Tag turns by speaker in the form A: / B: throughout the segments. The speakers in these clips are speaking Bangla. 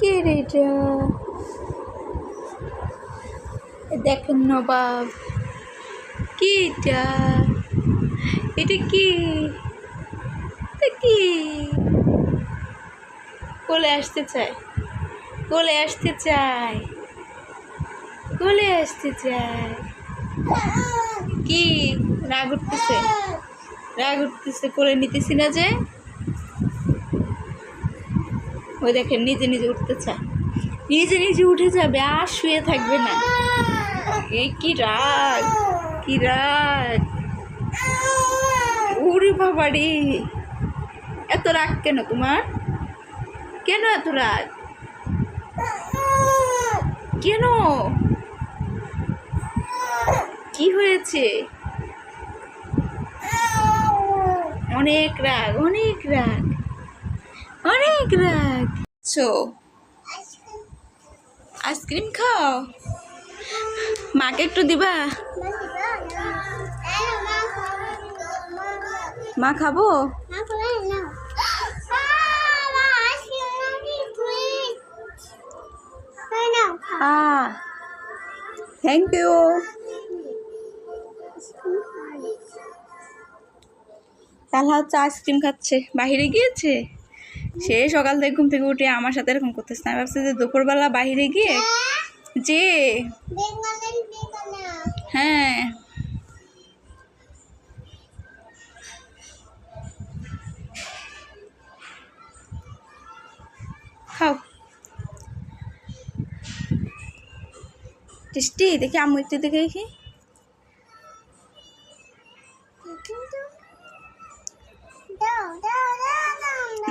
A: কে রে এটা দেখেন নবাব কি এটা এটা কি কি? কোলে আসতে চায়, কোলে আসতে চায়, কোলে আসতে চায়। কি? রাগ উঠতেছে রাগ উঠতেছে, কোলে নিতেছি না যে। ওই দেখেন, নিজে নিজে উঠতে চায় নিজে নিজে উঠে যাবে, আর শুয়ে থাকবে না। এই কি রাগ কি রাগ। উরে বাবা রে এত রাগ কেন তোমার? কেন এত রাগ? কেন? কি হয়েছে? অনেক রাগ অনেক রাগ। অনেক রাগ। সো আইসক্রিম খাও। মাকে একটু দিবা? মা খাব? থ্যাংক ইউ তাহলে হচ্ছে আইসক্রিম খাচ্ছে। বাহিরে গিয়েছে? সে সকাল থেকে ঘুম থেকে উঠে আমার সাথে এরকম করতেছে। আমি ভাবছি যে দুপুরবেলা বাহিরে গিয়ে যে হ্যাঁ। টেস্টি, দেখি আম্মু একটু দেখে দেখি।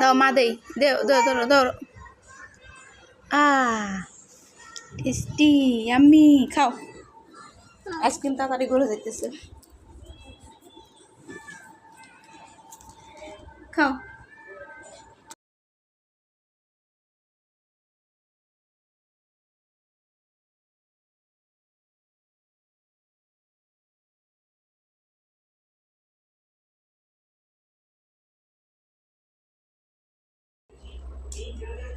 A: দাও মা দেই দে ধরো ধরো আ আমি খাও আইসক্রিম তাড়াতাড়ি গলে যাইতেছে। খাও